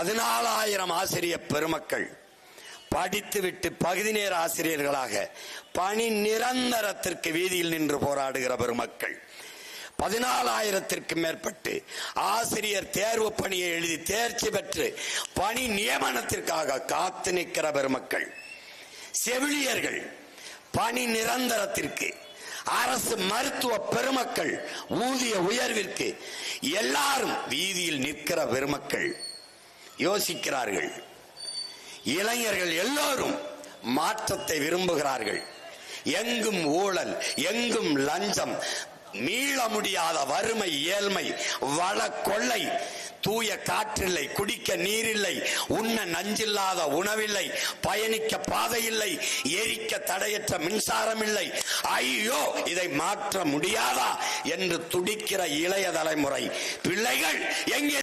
பதினாலாயிரம் ஆசிரியர் பெருமக்கள் படித்துவிட்டு பகுதி நேர ஆசிரியர்களாக பணி நிரந்தரத்திற்கு வீதியில் நின்று போராடுகிற பெருமக்கள். பதினாலாயிரத்திற்கு மேற்பட்டு ஆசிரியர் தேர்வு பணியை எழுதி தேர்ச்சி பெற்று பணி நியமனத்திற்காக காத்து நிற்கிற பெருமக்கள். செவிலியர்கள் பணி நிரந்தரத்திற்கு அரசு மருத்துவ பெருமக்கள் ஊதிய உயர்விற்கு எல்லாரும் வீதியில் நிற்கிற பெருமக்கள். யோசிக்கிறார்கள். இளைஞர்கள் எல்லாரும் மாற்றத்தை விரும்புகிறார்கள். எங்கும் ஊழல் எங்கும் லஞ்சம் மீள முடியாத வறுமை ஏழ்மை வள கொள்ளை தூய காற்றில்லை குடிக்க நீரில்லை உண்ண நஞ்சில்லாத உணவில்லை பயணிக்க பாதை இல்லை எரிக்க தடையற்ற மின்சாரம் இல்லை ஐயோ இதை மாற்ற முடியாதா என்று துடிக்கிற இளைய தலைமுறை. பிள்ளைகள் எங்கே